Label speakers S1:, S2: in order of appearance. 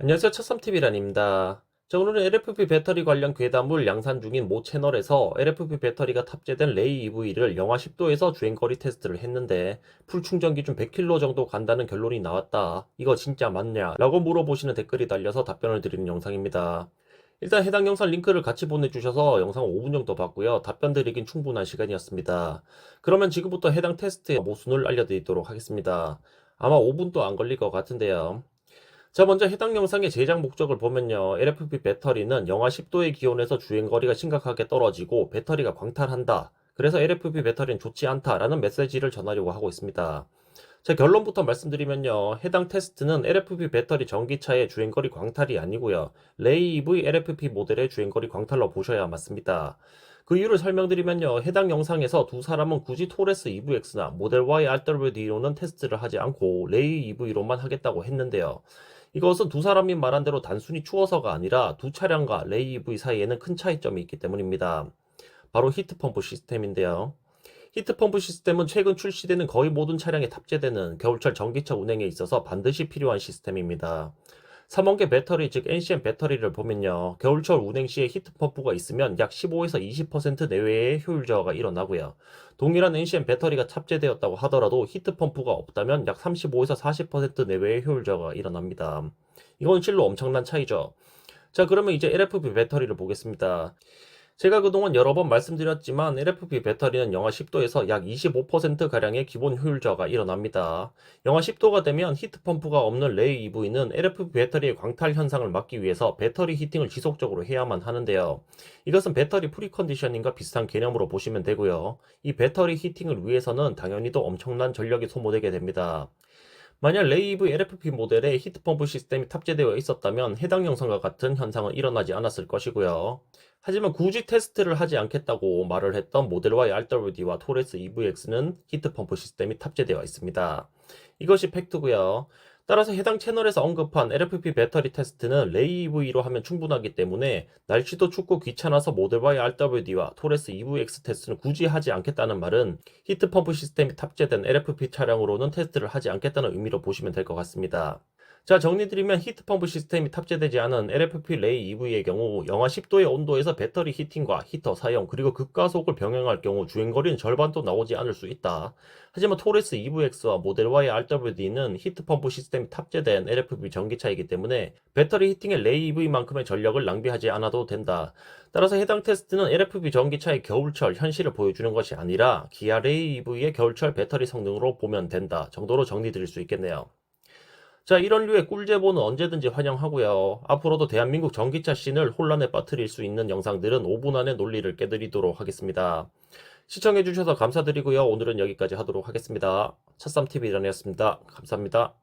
S1: 안녕하세요. 첫삼TV란입니다. 자, 오늘은 LFP 배터리 관련 괴담을 양산 중인 모 채널에서 LFP 배터리가 탑재된 레이 EV를 영하 10도에서 주행거리 테스트를 했는데 풀 충전 기준 100km 정도 간다는 결론이 나왔다. 이거 진짜 맞냐? 라고 물어보시는 댓글이 달려서 답변을 드리는 영상입니다. 일단 해당 영상 링크를 같이 보내주셔서 영상 5분 정도 봤고요. 답변 드리긴 충분한 시간이었습니다. 그러면 지금부터 해당 테스트의 모순을 알려드리도록 하겠습니다. 아마 5분도 안 걸릴 것 같은데요. 자, 먼저 해당 영상의 제작 목적을 보면요. LFP 배터리는 영하 10도의 기온에서 주행거리가 심각하게 떨어지고 배터리가 광탈한다. 그래서 LFP 배터리는 좋지 않다라는 메시지를 전하려고 하고 있습니다. 자, 결론부터 말씀드리면요. 해당 테스트는 LFP 배터리 전기차의 주행거리 광탈이 아니고요. 레이 EV LFP 모델의 주행거리 광탈로 보셔야 맞습니다. 그 이유를 설명드리면요. 해당 영상에서 두 사람은 굳이 토레스 EVX나 모델 Y RWD로는 테스트를 하지 않고 레이 EV로만 하겠다고 했는데요. 이것은 두 사람이 말한 대로 단순히 추워서가 아니라 두 차량과 레이 EV 사이에는 큰 차이점이 있기 때문입니다. 바로 히트펌프 시스템인데요. 히트펌프 시스템은 최근 출시되는 거의 모든 차량에 탑재되는 겨울철 전기차 운행에 있어서 반드시 필요한 시스템입니다. 3원계 배터리 즉 NCM 배터리를 보면요. 겨울철 운행 시에 히트펌프가 있으면 약 15에서 20% 내외의 효율 저하가 일어나고요. 동일한 NCM 배터리가 탑재되었다고 하더라도 히트펌프가 없다면 약 35에서 40% 내외의 효율 저하가 일어납니다. 이건 실로 엄청난 차이죠. 자, 그러면 이제 LFP 배터리를 보겠습니다. 제가 그동안 여러 번 말씀드렸지만 LFP 배터리는 영하 10도에서 약 25%가량의 기본 효율 저하가 일어납니다. 영하 10도가 되면 히트펌프가 없는 레이 EV는 LFP 배터리의 광탈 현상을 막기 위해서 배터리 히팅을 지속적으로 해야만 하는데요. 이것은 배터리 프리컨디셔닝과 비슷한 개념으로 보시면 되고요. 이 배터리 히팅을 위해서는 당연히도 엄청난 전력이 소모되게 됩니다. 만약 레이브 LFP 모델에 히트펌프 시스템이 탑재되어 있었다면 해당 영상과 같은 현상은 일어나지 않았을 것이고요. 하지만 굳이 테스트를 하지 않겠다고 말을 했던 모델 Y RWD와 토레스 EVX는 히트펌프 시스템이 탑재되어 있습니다. 이것이 팩트고요. 따라서 해당 채널에서 언급한 LFP 배터리 테스트는 레이 EV로 하면 충분하기 때문에 날씨도 춥고 귀찮아서 모델 Y RWD와 토레스 EVX 테스트는 굳이 하지 않겠다는 말은 히트펌프 시스템이 탑재된 LFP 차량으로는 테스트를 하지 않겠다는 의미로 보시면 될 것 같습니다. 자, 정리드리면 히트펌프 시스템이 탑재되지 않은 LFP 레이 EV의 경우 영하 10도의 온도에서 배터리 히팅과 히터 사용 그리고 급가속을 병행할 경우 주행거리는 절반도 나오지 않을 수 있다. 하지만 토레스 EVX와 모델 Y RWD는 히트펌프 시스템이 탑재된 LFP 전기차이기 때문에 배터리 히팅의 레이 EV만큼의 전력을 낭비하지 않아도 된다. 따라서 해당 테스트는 LFP 전기차의 겨울철 현실을 보여주는 것이 아니라 기아 레이 EV의 겨울철 배터리 성능으로 보면 된다 정도로 정리드릴 수 있겠네요. 자, 이런 류의 꿀제보는 언제든지 환영하고요. 앞으로도 대한민국 전기차 씬을 혼란에 빠뜨릴 수 있는 영상들은 5분 안에 논리를 깨드리도록 하겠습니다. 시청해주셔서 감사드리고요. 오늘은 여기까지 하도록 하겠습니다. 첫삼TV 이란이었습니다. 감사합니다.